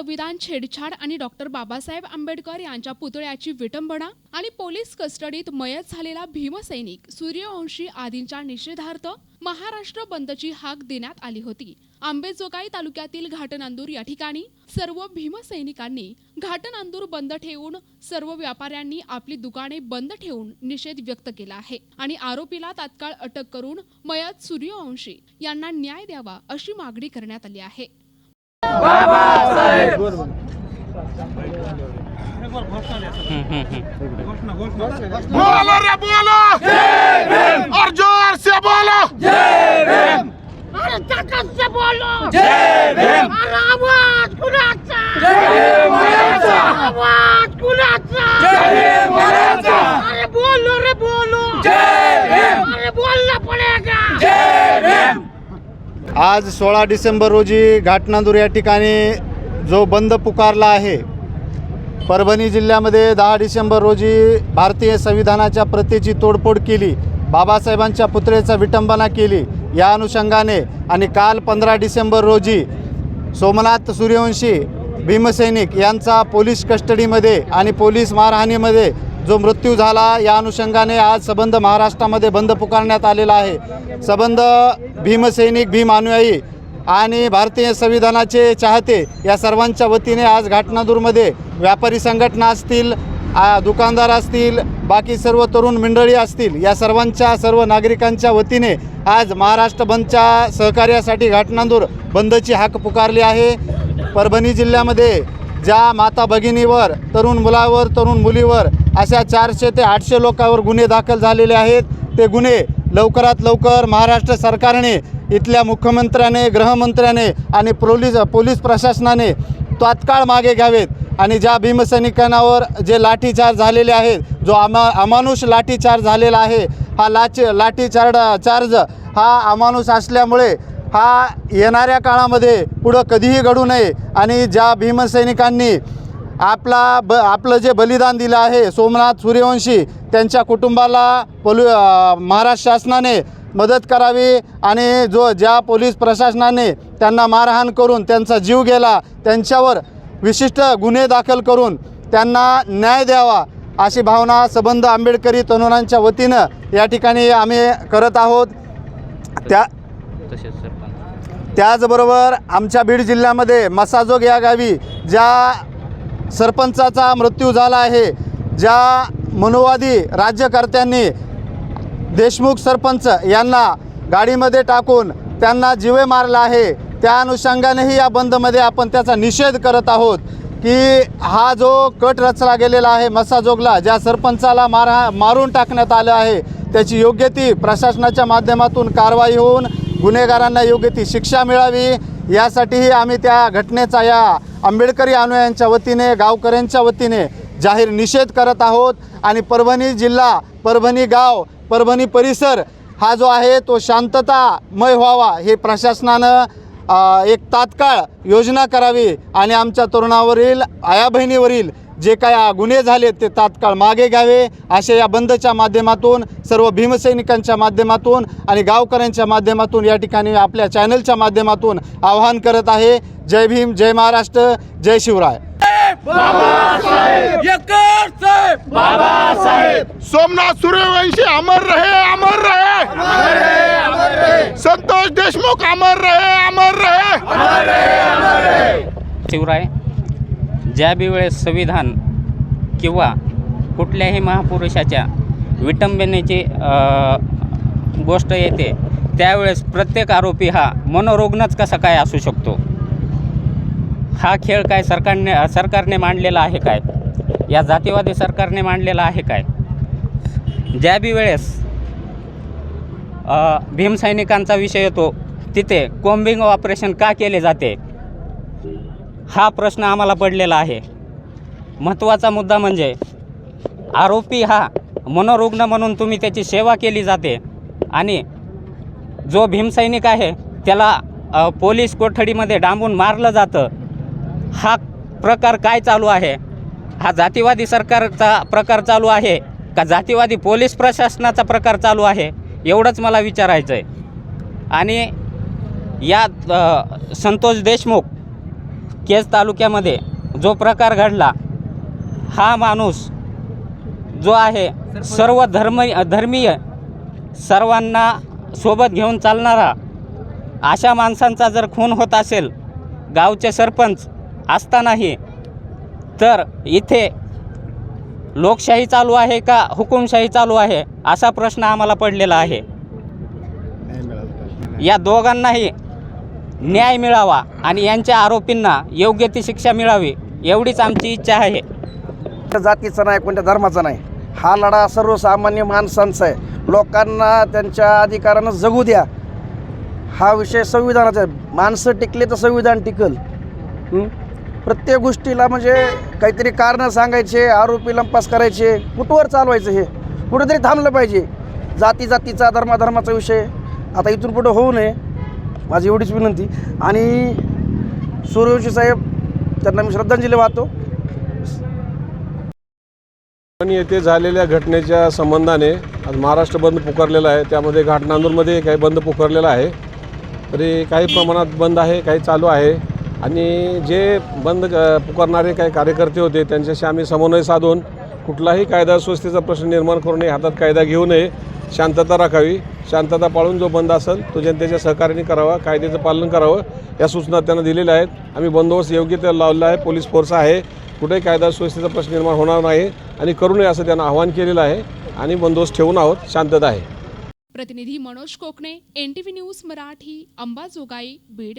संविधान छेडछाड आणि डॉक्टर बाबासाहेब आंबेडकर यांच्या पुतळ्याची विटंबना आणि पोलीस कस्टडीत मयत झालेला भीमसैनिक सूर्यवंशी आदींच्या निषेधार्थ महाराष्ट्र बंदची हाक देण्यात आली होती. आंबेजोगाई तालुक्यातील घाटनांदूर या ठिकाणी सर्व भीमसैनिकांनी घाटनांदूर बंद ठेवून सर्व व्यापाऱ्यांनी आपली दुकाने बंद ठेवून निषेध व्यक्त केला आहे आणि आरोपीला तात्काळ अटक करून मयत सूर्यवंशी यांना न्याय द्यावा अशी मागणी करण्यात आली आहे. बोलो रे बोलो और जोर से बोलो अरे ताकत से बोलो अरे आवाज कुणाचा आवाज कुणाचा अरे बोलो रे बोलो अरे बोलना पडेगा आज सोळा डिसेंबर रोजी घाटनांदूर या ठिकाणी जो बंद पुकारला आहे परभणी जिल्ह्यामध्ये दहा डिसेंबर रोजी भारतीय संविधानाच्या प्रतीची तोडफोड केली बाबासाहेबांच्या पुतळेचा विटंबना केली या अनुषंगाने आणि काल पंधरा डिसेंबर रोजी सोमनाथ सूर्यवंशी भीमसैनिक यांचा पोलीस कस्टडीमध्ये आणि पोलीस मारहाणीमध्ये जो मृत्यू झाला या अनुषंगाने आज सबंध महाराष्ट्रामध्ये बंद पुकारण्यात आलेला आहे. सबंध भीमसैनिक भीम अनुयायी आणि भारतीय संविधानाचे चाहते या सर्वांच्या वतीने आज घाटनादूरमध्ये व्यापारी संघटना असतील दुकानदार असतील बाकी सर्व तरुण मंडळी असतील या सर्वांच्या सर्व नागरिकांच्या वतीने आज महाराष्ट्र बंदच्या सहकार्यासाठी घाटनांदूर बंदची हाक पुकारली आहे. परभणी जिल्ह्यामध्ये ज्या माता भगिनीवर तरुण मुलावर तरुण मुलीवर अशा चारशे ते आठशे लोकांवर गुन्हे दाखल झालेले आहेत. ते गुन्हे लवकरात लवकर महाराष्ट्र सरकारने इथल्या मुख्यमंत्र्याने गृहमंत्र्याने आणि पोलीस पोलीस प्रशासनाने तात्काळ मागे घ्यावेत. आणि ज्या भीमसैनिकांवर जे लाठीचार्ज झालेले आहेत जो अमा अमानुष लाठीचार्ज झालेला आहे हा लाच लाठीचार्ड चार्ज हा अमानुष असल्यामुळे हा येणाऱ्या काळामध्ये पुढं कधीही घडू नये. आणि ज्या भीमसैनिकांनी आपला ब आपलं जे बलिदान दिलं आहे सोमनाथ सूर्यवंशी त्यांच्या कुटुंबाला पोलि महाराष्ट्र शासनाने मदत करावी आणि जो ज्या पोलीस प्रशासनाने त्यांना मारहाण करून त्यांचा जीव गेला त्यांच्यावर विशिष्ट गुन्हे दाखल करून त्यांना न्याय द्यावा अशी भावना सबंध आंबेडकरी तरुणांच्या वतीनं या ठिकाणी आम्ही करत आहोत. त्या तसेच सरपंच त्याचबरोबर आमच्या बीड जिल्ह्यामध्ये मसाजोग या गावी ज्या सरपंचाचा मृत्यू झाला आहे ज्या मनुवादी राज्यकर्त्यांनी देशमुख सरपंच यांना गाडीमध्ये टाकून त्यांना जिवे मारला आहे त्या अनुषंगानेही या बंदमध्ये आपण त्याचा निषेध करत आहोत की हा जो कट रचला गेलेला आहे मसाजोगला ज्या सरपंचाला मारा मारून टाकण्यात आलं आहे त्याची योग्य ती प्रशासनाच्या माध्यमातून कारवाई होऊन गुन्हेगारांना योग्य ती शिक्षा मिळावी यासाठीही आम्ही त्या घटनेचा या आंबेडकरी अनुयायांच्या वतीने गावकऱ्यांच्या वतीने जाहीर निषेध करत आहोत. आणि परभणी जिल्हा परभणी गाव परभणी परिसर हा जो आहे तो शांततामय व्हावा हे प्रशासनानं एक तात्काळ योजना करावी आणि आमच्या तरुणावरील आया बहिणीवरील जे काय गुन्हे झाले ते तात्काळ मागे घ्यावे असे या बंदच्या माध्यमातून सर्व भीमसैनिकांच्या माध्यमातून आणि गावकऱ्यांच्या माध्यमातून या ठिकाणी आपल्या चॅनलच्या माध्यमातून आवाहन करत आहे. जय भीम जय महाराष्ट्र जय शिवराय. सोमनाथ सूर्यवंशी अमर रहे अमर रहे! संतोष देशमुख अमर रहे अमर रहे! शिवराय ज्या बी वेळेस संविधान किंवा कुठल्याही महापुरुषाच्या विटंबनेची गोष्ट येते त्यावेळेस प्रत्येक आरोपी हा मनोरुग्णच कसा काय असू शकतो? हा खेळ काय सरकारने सरकारने मांडलेला आहे काय? या जातीवादी सरकारने मांडलेला आहे काय? ज्या बी वेळेस भीमसैनिकांचा विषय येतो तिथे कोम्बिंग ऑपरेशन का केले जाते? हा प्रश्न आम्हाला पडलेला आहे. महत्त्वाचा मुद्दा म्हणजे आरोपी हा मनोरुग्ण म्हणून तुम्ही त्याची सेवा केली जाते आणि जो भीमसैनिक आहे त्याला पोलीस कोठडीमध्ये डांबून मारलं जातं. हा प्रकार काय चालू आहे? हा जातीवादी सरकारचा प्रकार चालू आहे का जातीवादी पोलीस प्रशासनाचा प्रकार चालू आहे? एवढंच मला विचारायचं आहे आणि या संतोष देशमुख केज तालुक्यामध्ये जो प्रकार घडला हा माणूस जो आहे सर्व धर्म धर्मीय सर्वांना सोबत घेऊन चालणारा अशा माणसांचा जर खून होत असेल गावचे सरपंच असतानाही तर इथे लोकशाही चालू आहे का हुकुमशाही चालू आहे असा प्रश्न आम्हाला पडलेला आहे. या दोघांनाही न्याय मिळावा आणि यांच्या आरोपींना योग्य ती शिक्षा मिळावी एवढीच आमची इच्छा आहे. कोणत्या जातीचा नाही कोणत्या धर्माचा नाही. हा लढा सर्वसामान्य माणसांचा आहे. लोकांना त्यांच्या अधिकारानं जगू द्या. हा विषय संविधानाचा आहे. माणसं टिकले तर संविधान टिकल. प्रत्येक गोष्टीला म्हणजे काहीतरी कारणं सांगायचे आरोपी लंपास करायचे कुठवर चालवायचं हे? कुठेतरी थांबलं पाहिजे. जाती जातीचा धर्माधर्माचा विषय आता इथून पुढं होऊ नये. माझी एवढीच विनंती. आणि सूर्यवंशी साहेब त्यांना मी श्रद्धांजली वाहतो. पण येथे झालेल्या घटनेच्या संबंधाने आज महाराष्ट्र बंद पुकारलेला आहे. त्यामध्ये घाटनांदूरमध्ये काही बंद पुकारलेला आहे. तरी काही प्रमाणात बंद आहे काही चालू आहे. आणि जे बंद पुकारणारे काही कार्यकर्ते होते त्यांच्याशी आम्ही समन्वय साधून कुठलाही कायदा सुव्यवस्थेचा प्रश्न निर्माण करू नये हातात कायदा घेऊ नये शांतता राखावी. शांतता पाळून जो बंद असेल तो जनतेच्या सहकार्याने करावा कायद्याचं पालन करावं या सूचना त्यांना दिलेल्या आहेत. आम्ही बंदोबस्त योग्य त्याला लावलेला आहे पोलीस फोर्स आहे. कुठेही कायदा सुव्यवस्थेचा प्रश्न निर्माण होणार नाही आणि करू नये असं त्यांना आवाहन केलेलं आहे. आणि बंदोबस्त ठेवून आहोत शांतता आहे. प्रतिनिधी मनोज कोकणे एनटीव्ही न्यूज मराठी अंबाजोगाई बीड.